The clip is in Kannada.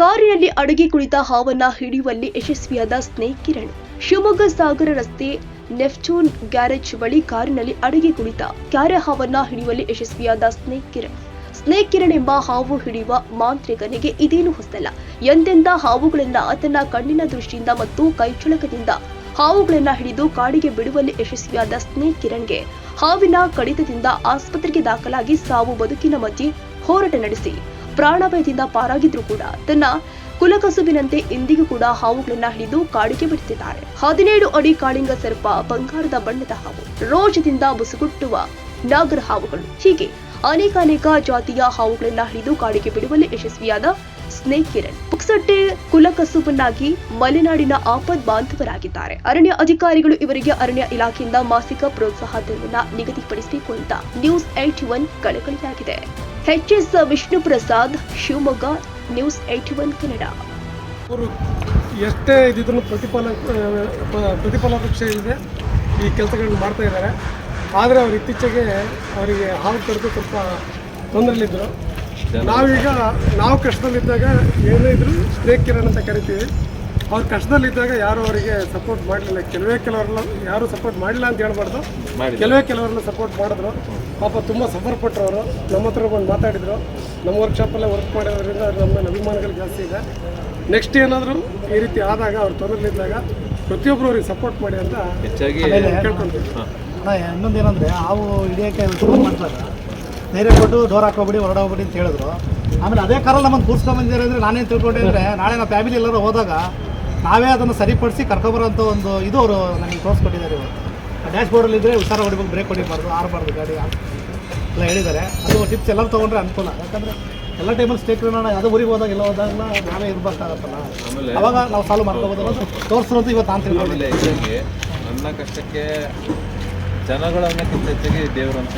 ಕಾರಿನಲ್ಲಿ ಅಡಗಿ ಕುಳಿತ ಹಾವನ್ನ ಹಿಡಿಯುವಲ್ಲಿ ಯಶಸ್ವಿಯಾದ ಸ್ನೇಹ್ ಕಿರಣ್. ಶಿವಮೊಗ್ಗ ಸಾಗರ ರಸ್ತೆ ನೆಫ್ಚೂನ್ ಗ್ಯಾರೇಜ್ ಬಳಿ ಕಾರಿನಲ್ಲಿ ಅಡಗಿ ಕುಳಿತ ಕ್ಯಾರೆ ಹಾವನ್ನ ಹಿಡಿಯುವಲ್ಲಿ ಯಶಸ್ವಿಯಾದ ಸ್ನೇಹ್ ಕಿರಣ್. ಸ್ನೇಹ್ ಕಿರಣ್ ಎಂಬ ಹಾವು ಹಿಡಿಯುವ ಮಾಂತ್ರಿಕನಿಗೆ ಇದೇನು ಹೊಸಲ್ಲ ಎಂದೆಂದ ಹಾವುಗಳನ್ನ ತನ್ನ ಕಣ್ಣಿನ ದೃಷ್ಟಿಯಿಂದ ಮತ್ತು ಕೈಚುಳಕದಿಂದ ಹಾವುಗಳನ್ನ ಹಿಡಿದು ಕಾಡಿಗೆ ಬಿಡುವಲ್ಲಿ ಯಶಸ್ವಿಯಾದ ಸ್ನೇಹ್ ಕಿರಣ್ಗೆ ಹಾವಿನ ಕಡಿತದಿಂದ ಆಸ್ಪತ್ರೆಗೆ ದಾಖಲಾಗಿ ಸಾವು ಬದುಕಿನ ಮಧ್ಯೆ ಹೋರಾಟ ನಡೆಸಿ. ಪ್ರಾಣಭಯದಿಂದ ಪಾರಾಗಿದ್ರು ಕೂಡ ತನ್ನ ಕುಲಕಸುಬಿನಂತೆ ಇಂದಿಗೂ ಕೂಡ ಹಾವುಗಳನ್ನ ಹಿಡಿದು ಕಾಡಿಗೆ ಬಿಡುತ್ತಿದ್ದಾರೆ ಹದಿನೇಳು ಅಡಿ ಕಾಳಿಂಗ ಸರ್ಪ ಬಂಗಾರದ ಬಣ್ಣದ ಹಾವು, ರೋಜದಿಂದ ಬುಸುಗುಟ್ಟುವ ನಾಗರ ಹಾವುಗಳು. ಹೀಗೆ ಅನೇಕ ಅನೇಕ ಜಾತಿಯ ಹಾವುಗಳನ್ನ ಹಿಡಿದು ಕಾಡಿಗೆ ಬಿಡುವಲ್ಲಿ ಯಶಸ್ವಿಯಾದ ಸ್ನೇಕ್ ಕಿರಣ್ ಪುಕ್ಸಟ್ಟೆ ಕುಲಕಸುಬನ್ನಾಗಿ ಮಲೆನಾಡಿನ ಆಪದ್ ಬಾಂಧವರಾಗಿದ್ದಾರೆ. ಅರಣ್ಯ ಅಧಿಕಾರಿಗಳು ಇವರಿಗೆ ಅರಣ್ಯ ಇಲಾಖೆಯಿಂದ ಮಾಸಿಕ ಪ್ರೋತ್ಸಾಹ ಧನ ನಿಗದಿಪಡಿಸಬೇಕು ಅಂತ news eighty one ಕಳಕಳಿಯಾಗಿದೆ. HS Vishnu Prasad Shivamogga, news eighty one Kannada. ಎಷ್ಟೇ ಇದ್ದಿದ್ರು ಪ್ರತಿಫಲ ಪ್ರತಿಫಲ ಪಕ್ಷ ಇದೆ. ಈ ಕೆಲಸಗಳನ್ನು ಮಾಡ್ತಾ ಇದ್ದಾರೆ. ಆದರೆ ಅವರು ಇತ್ತೀಚೆಗೆ ಅವರಿಗೆ ಹಾವು ಕಡಿದು ಸ್ವಲ್ಪ ತೊಂದರೆಲಿದ್ದರು ನಾವೀಗ ನಾವು ಕಷ್ಟದಲ್ಲಿದ್ದಾಗ ಏನೇ ಇದ್ರು ಸ್ನೇಕ್ ಕಿರಣ್ ಅಂತ ಕರಿತೀವಿ. ಅವ್ರು ಕಷ್ಟದಲ್ಲಿದ್ದಾಗ ಯಾರು ಅವರಿಗೆ ಸಪೋರ್ಟ್ ಮಾಡಲಿಲ್ಲ. ಕೆಲವೇ ಕೆಲವರೆಲ್ಲ ಯಾರು ಸಪೋರ್ಟ್ ಮಾಡಿಲ್ಲ ಅಂತ ಹೇಳ್ಬಾರ್ದು. ಕೆಲವೇ ಕೆಲವರೆಲ್ಲ ಸಪೋರ್ಟ್ ಮಾಡಿದ್ರು. ಪಾಪ ತುಂಬ ಸಫರ್ ಪಟ್ಟರು ಅವರು. ನಮ್ಮ ಹತ್ರ ಬಂದು ಮಾತಾಡಿದರು. ನಮ್ಮ ವರ್ಕ್ಶಾಪಲ್ಲೇ ವರ್ಕ್ ಮಾಡಿರೋದ್ರಿಂದ ನಮ್ಮ ಅಭಿಮಾನಗಳು ಜಾಸ್ತಿ ಇದೆ. ನೆಕ್ಸ್ಟ್ ಏನಾದರೂ ಈ ರೀತಿ ಆದಾಗ ಅವ್ರು ತೊಂದರೆಲಿದ್ದಾಗ ಪ್ರತಿಯೊಬ್ಬರು ಅವ್ರಿಗೆ ಸಪೋರ್ಟ್ ಮಾಡಿ ಅಂತ ಹೆಚ್ಚಾಗಿ ಕೇಳ್ಕೊಂತೀವಿ. ಅಣ್ಣ ಇನ್ನೊಂದು ಏನಂದರೆ ಅವು ಹಿಡಿಯೋಕ್ಕೆ ಶುರು ಮಾಡ್ತಾರೆ. ಧೈರ್ಯ ಕೊಟ್ಟು ಡೋರ್ ಹಾಕೋಬಿಡಿ ಹೊರಡೋಗ್ಬಿಡಿ ಅಂತ ಹೇಳಿದ್ರು. ಆಮೇಲೆ ಅದೇ ಕಾರಲ್ಲಿ ನಮ್ಮನ್ನು ಕೂರಿಸ್ಕೊಂಬಂದಿದ್ದಾರೆ ಅಂದರೆ ನಾನೇನು ತಿಳ್ಕೊಂಡೆ ಅಂದರೆ ನಾಳೆ ನಮ್ಮ ಫ್ಯಾಮಿಲಿ ಎಲ್ಲರೂ ಹೋದಾಗ ನಾವೇ ಅದನ್ನು ಸರಿಪಡಿಸಿ ಕರ್ಕೊಬರೋಂಥ ಒಂದು ಇದು ಅವರು ನನಗೆ ತೋರಿಸ್ಕೊಟ್ಟಿದ್ದಾರೆ ಇವತ್ತು ಡ್ಯಾಶ್ ಬೋರ್ಡಲ್ಲಿ ಇದ್ದರೆ ಹುಷಾರ ಹೊಡಿಬೇಕು ಬ್ರೇಕ್ ಹೊಡಿಬಾರ್ದು ಆರಬಾರ್ದು ಗಾಡಿ ಎಲ್ಲ ಹೇಳಿದ್ದಾರೆ. ಅದು ಟಿಪ್ಸ್ ಎಲ್ಲರೂ ತೊಗೊಂಡ್ರೆ ಅನುಕೂಲ. ಯಾಕಂದರೆ ಎಲ್ಲ ಟೈಮಲ್ಲಿ ಸ್ಟೇಕ್ ಇರೋಣ ಯಾವುದೋ ಊರಿಗೆ ಹೋದಾಗ ಎಲ್ಲ ಹೋದಾಗ ನಾವೇ ಇರ್ಬೇಕಾಗತ್ತಲ್ಲ ಅವಾಗ ನಾವು ಸಾಲ್ವ್ ಮಾಡ್ಕೋಬೋದು ಅನ್ನೋದು ತೋರಿಸಿರೋದು ಇವತ್ತು ನಾನು ಹೆಚ್ಚಾಗಿ ನನ್ನ ಕಷ್ಟಕ್ಕೆ ಜನಗಳನ್ನಕ್ಕಿಂತ ಹೆಚ್ಚಾಗಿ ದೇವರು ಅಂತ